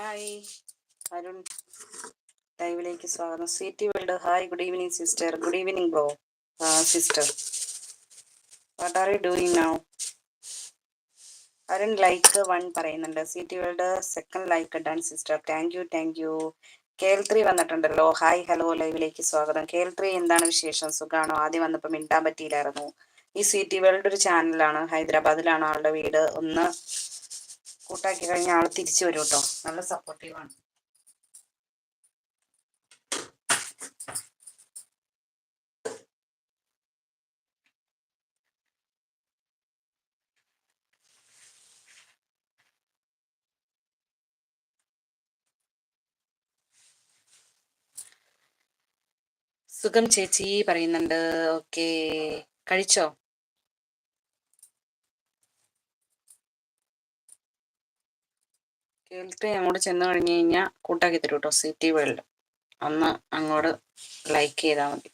Hi Arun ലൈവിലേക്ക് സ്വാഗതം. City world hi good evening sister good evening bro sister what are you doing now Arun like one പറയുന്നുണ്ട്. City world second like done sister thank you thank you കേൽ three വന്നിട്ടുണ്ടല്ലോ. Hi hello ലൈവിലേക്ക് സ്വാഗതം. കേൽ three എന്താണ് വിശേഷം? സുഖമാണോ ആദ്യം വന്നപ്പോൾ മിണ്ടാൻ പറ്റിയില്ലായിരുന്നു. ഈ സിറ്റി വേൾഡ് ഒരു ചാനലാണ് ഹൈദരാബാദിലാണ് ആളുടെ വീട്. ഒന്ന് കൂട്ടാക്കി കഴിഞ്ഞാൽ ആൾ തിരിച്ചു വരും കേട്ടോ. നല്ല സപ്പോർട്ടീവാണ് സുഖം ചേച്ചി പറയുന്നുണ്ട്. ഓക്കെ. കഴിച്ചോ? കേൾട്ട് അങ്ങോട്ട് ചെന്ന് കഴിഞ്ഞു കഴിഞ്ഞാൽ കൂട്ടാക്കി തരും കേട്ടോ സിറ്റി വേൾഡ്. അന്ന് അങ്ങോട്ട് ലൈക്ക് ചെയ്താൽ മതി.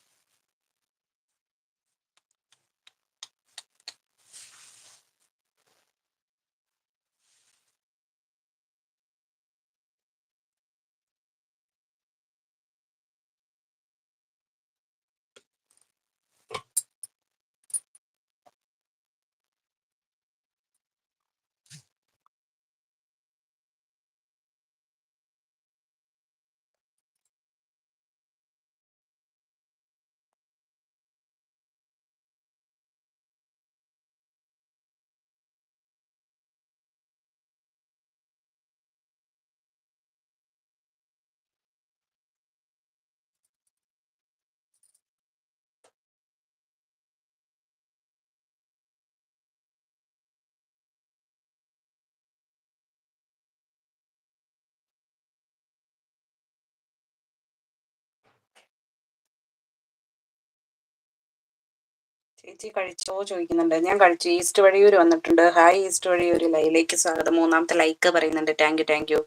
ചേച്ചി കഴിച്ചോ ചോദിക്കുന്നുണ്ട്. ഞാൻ കഴിച്ചു. ഈസ്റ്റ് വഴിയൂർ വന്നിട്ടുണ്ട്. ഹായ് ഈസ്റ്റ് വഴിയൂർ ലൈലേക്ക് സ്വാഗതം. മൂന്നാമത്തെ ലൈക്ക് പറയുന്നുണ്ട്. താങ്ക് യു താങ്ക് യു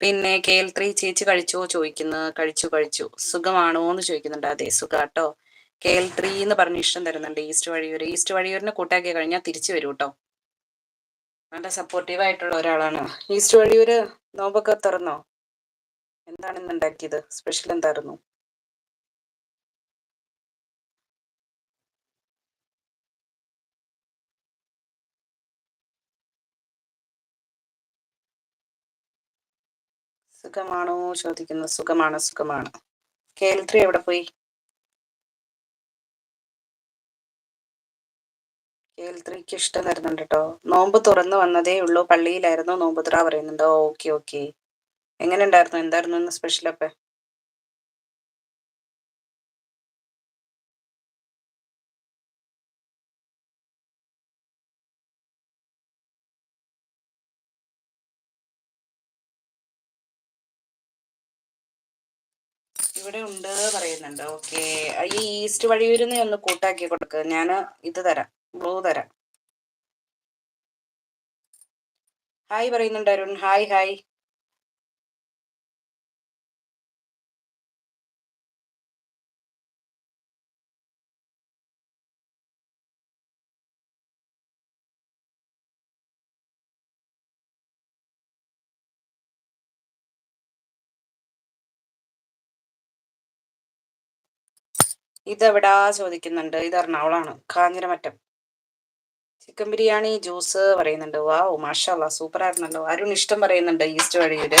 പിന്നെ കെ എൽ ത്രീ ചേച്ചി കഴിച്ചോ ചോദിക്കുന്നു. കഴിച്ചു കഴിച്ചു. സുഖമാണോ എന്ന് ചോദിക്കുന്നുണ്ട്. അതെ സുഖാട്ടോ. കെ എൽ ത്രീ എന്ന് പറഞ്ഞ് ഇഷ്ടം തരുന്നുണ്ട് ഈസ്റ്റ് വഴിയൂർ ഈസ്റ്റ് വഴിയൂരിനെ കൂട്ടാക്കി കഴിഞ്ഞാൽ തിരിച്ചു വരൂ കേട്ടോ നല്ല സപ്പോർട്ടീവ് ആയിട്ടുള്ള ഒരാളാണ്. ഈസ്റ്റ് വഴിയൂര് നോമ്പൊക്കെ തുറന്നോ? എന്താണ് ഇന്ന് ഉണ്ടാക്കിയത്? സ്പെഷ്യൽ എന്തായിരുന്നു? സുഖമാണോ? ചോദിക്കുന്നു. സുഖമാണ് സുഖമാണ്. കേൽത്രി എവിടെ പോയി? കേൽത്രിക്ക് ഇഷ്ടം തരുന്നുണ്ട് കേട്ടോ നോമ്പ് തുറന്നു വന്നതേ ഉള്ളൂ. പള്ളിയിലായിരുന്നു നോമ്പ് തുറ പറയുന്നുണ്ട്. Okay okay. എങ്ങനെ ഉണ്ടായിരുന്നു? എന്തായിരുന്നു ഇന്ന് സ്പെഷ്യൽ അപ്പൊ ഇവിടെ ഉണ്ട് പറയുന്നുണ്ട്. ഓക്കെ ഈ ഈസ്റ്റ് വഴിയൂരിന്ന് ഒന്ന് കൂട്ടാക്കി കൊടുക്കുക ഞാൻ ഇത് തരാം. ബ്ലൂ തരാം. ഹായ് പറയുന്നുണ്ട് അരുൺ. ഹായ് ഹായ് ഇതെവിടാ ചോദിക്കുന്നുണ്ട്. ഇത് എറണാകുളമാണ് കാഞ്ഞിരമറ്റം. ചിക്കൻ ബിരിയാണി ജ്യൂസ് പറയുന്നുണ്ട്. വാ മാഷാ സൂപ്പർ ആയിരുന്നല്ലോ. അരുൺ ഇഷ്ടം പറയുന്നുണ്ട് ഈസ്റ്റ് വഴിയിൽ.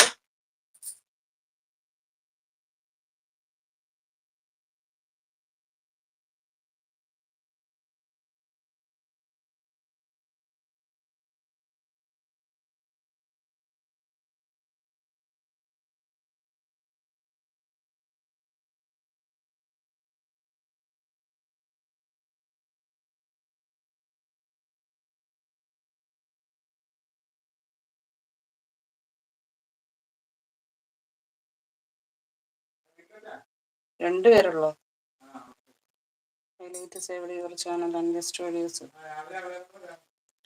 രണ്ടുപേരുള്ളോ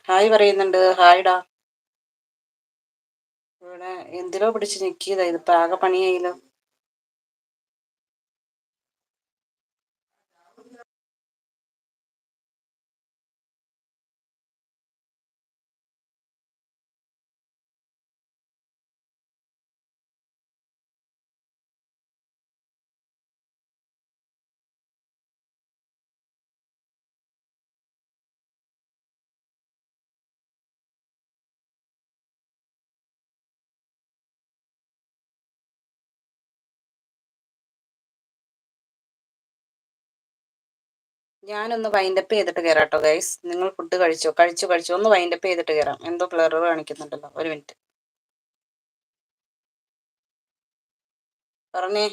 ഹായ് പറയുന്നുണ്ട്. ഹായ്ഡാ ഇവിടെ എന്തിലോ പിടിച്ച് ഞെക്കിയതാ. ആകെ ഞാനൊന്ന് വൈൻഡപ്പ് ചെയ്തിട്ട് കയറാം കേട്ടോ ഗൈസ് നിങ്ങൾ ഫുഡ് കഴിച്ചോ? കഴിച്ചു കഴിച്ചു. ഒന്ന് വൈൻഡപ്പ് ചെയ്തിട്ട് കയറാം എന്തോ ബ്ലർ കാണിക്കുന്നുണ്ടല്ലോ. ഒരു മിനിറ്റ് പറഞ്ഞേ.